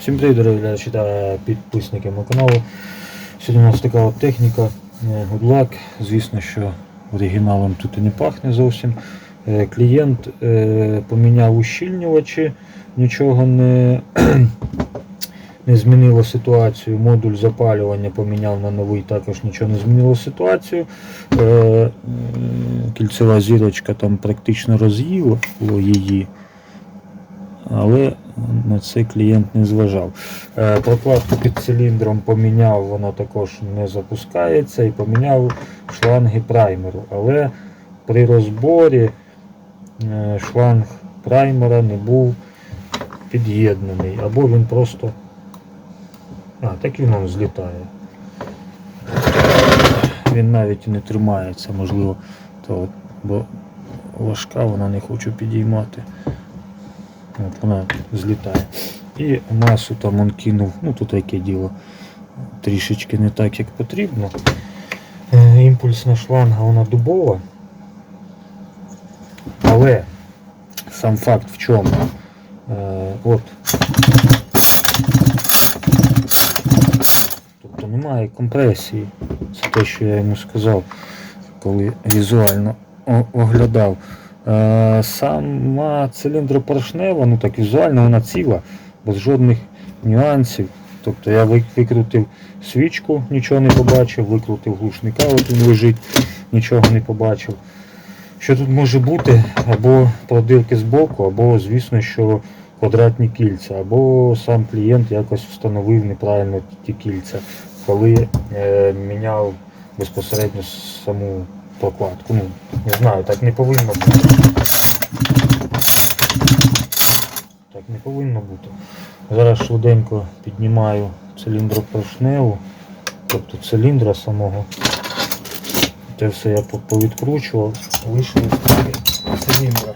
Всім привіт, дорогі глядачі та підписники мого каналу. Сьогодні у нас така от техніка е, Good Luck. Звісно, що оригіналом тут і не пахне зовсім. Е, Клієнт е, поміняв ущільнювачі, нічого не, не змінило ситуацію. Модуль запалювання поміняв на новий, також нічого не змінило ситуацію. Кільцева зірочка там практично роз'їла її але на це клієнт не зважав. Е, Прокладку під циліндром поміняв, вона також не запускається і поміняв шланги праймеру. Але при розборі е, шланг праймера не був під'єднаний, або він просто. А, так він злітає. Він навіть не тримається, можливо, то, бо важка вона не хочу підіймати. От вона злітає. І масу там он кинув, ну тут яке діло, трішечки не так, як потрібно. Е, Імпульсна шланга вона дубова. Але сам факт в чому? Е, от. Тобто немає компресії. Це те, що я йому сказав, коли візуально оглядав. Е, Сама циліндропоршнева, ну так візуально вона ціла, без жодних нюансів. Тобто я викрутив свічку, нічого не побачив, викрутив глушника, от він лежить, нічого не побачив. Що тут може бути? Або продилки з боку, або, звісно, що квадратні кільця, або сам клієнт якось встановив неправильно ті кільця, коли е, міняв безпосередньо саму прокладку. Ну, не знаю, так не повинно бути. Так не повинно бути. Зараз швиденько піднімаю циліндропоршневу, тобто циліндра самого. Це все я повідкручував, тільки циліндра.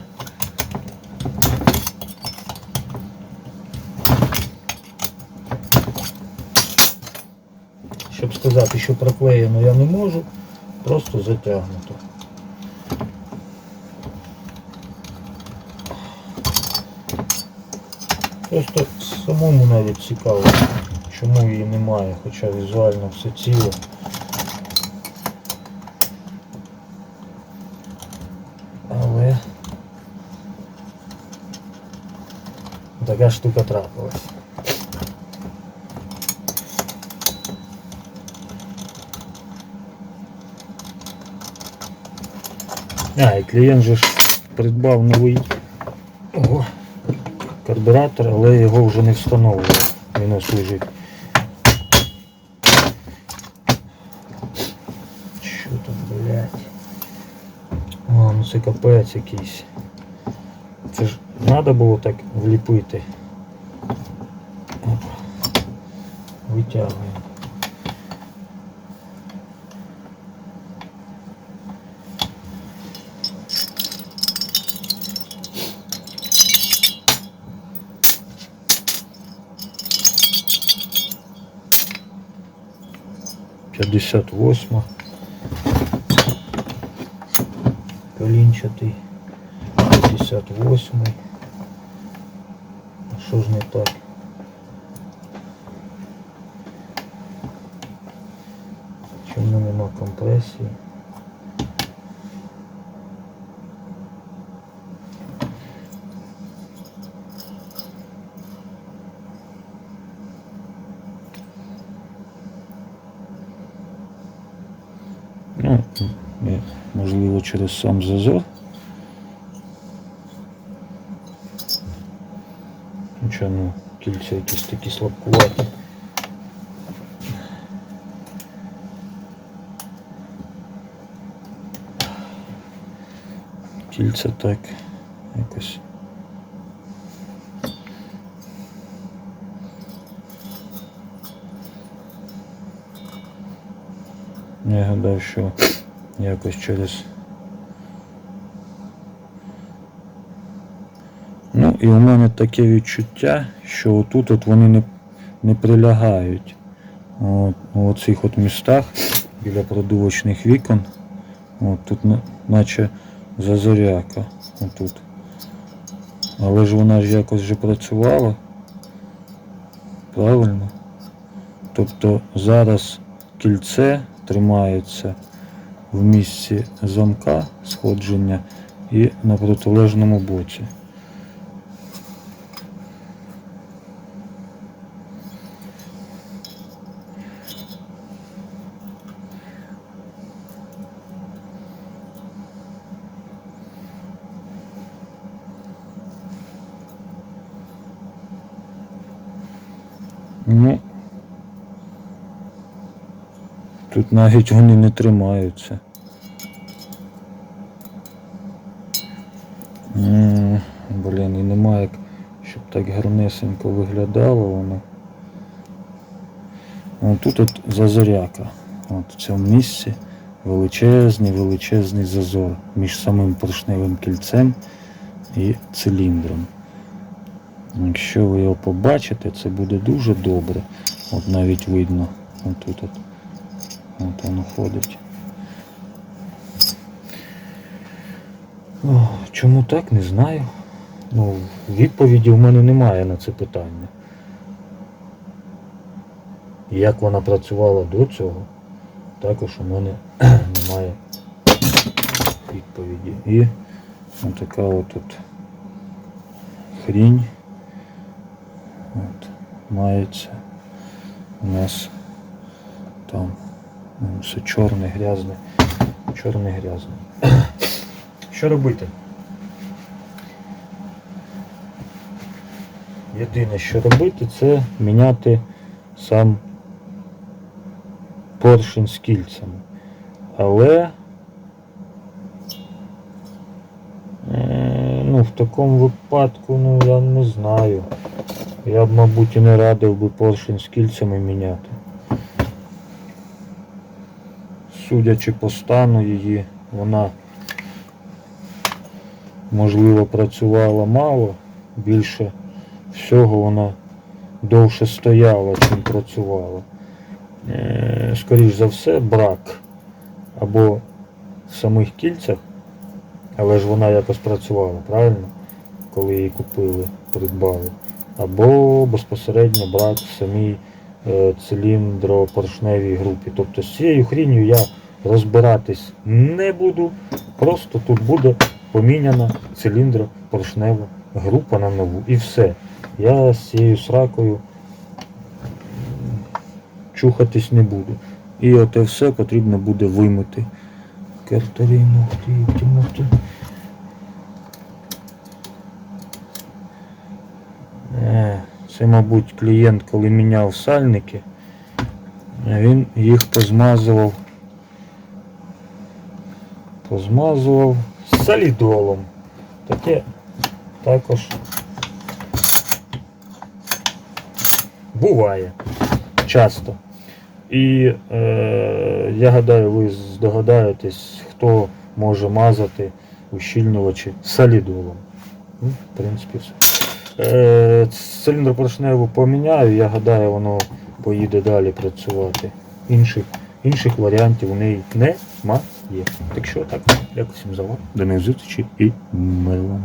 Щоб сказати, що проклеєно я не можу, просто затягнуто. Просто самому навіть цікаво, чому її немає, хоча візуально все ціле. Але така штука трапилась. А, і клієнт же ж придбав новий ого, карбюратор, але його вже не встановлював. Він ось лежить. Що там, блядь? О, ну це капець якийсь. Це ж треба було так вліпити. Витягуємо. П'ятдесят восьма. Колінчатий. 58. А що ж не так? Чому нема компресії? Ну, е, можливо, через сам зазор. Хоча ну, кільця якісь такі слабкуваті. Кільця так якось. Я гадав, що якось через. Ну і у мене таке відчуття, що отут от вони не, не прилягають. От, у оцих от містах біля продувочних вікон. От тут наче зазоряка. Отут. Але ж вона ж якось вже працювала. Правильно? Тобто зараз кільце тримається в місці замка сходження і на протилежному боці. Ну, тут навіть вони не тримаються. Блін, і немає, як, щоб так гарнесенько виглядало воно. Тут от зазоряка. От в цьому місці величезний, величезний зазор між самим поршневим кільцем і циліндром. Якщо ви його побачите, це буде дуже добре. От навіть видно. От. От воно ходить. О, чому так, не знаю. Ну, відповіді в мене немає на це питання. Як вона працювала до цього, також у мене немає відповіді. І отака от тут хрінь от, мається у нас там все чорне, грязне, чорне, грязне. Що робити? Єдине, що робити, це міняти сам поршень з кільцями. Але е, ну, в такому випадку, ну я не знаю. Я б, мабуть, і не радив би поршень з кільцями міняти. Судячи по стану її, вона можливо працювала мало, більше всього вона довше стояла, чим працювала. Е, Скоріш за все, брак або в самих кільцях, але ж вона якось працювала, правильно? Коли її купили, придбали. Або безпосередньо брак в самій циліндропоршневій групі. Тобто з цією хрінью я розбиратись не буду. Просто тут буде поміняна циліндропоршнева група на нову. І все. Я з цією сракою чухатись не буду. І оте все потрібно буде вимити. Картарину, ти, ти. Е, Це, мабуть, клієнт, коли міняв сальники, він їх позмазував. Позмазував солідолом. Таке також буває часто. І е, я гадаю, ви здогадаєтесь, хто може мазати ущільнювачі солідолом. Ну, в принципі, все. Е, Циліндропоршневу поміняю, я гадаю, воно поїде далі працювати. Інших, інших варіантів у неї немає. Так що так, дякую всім за увагу. До нових зустрічей і вам.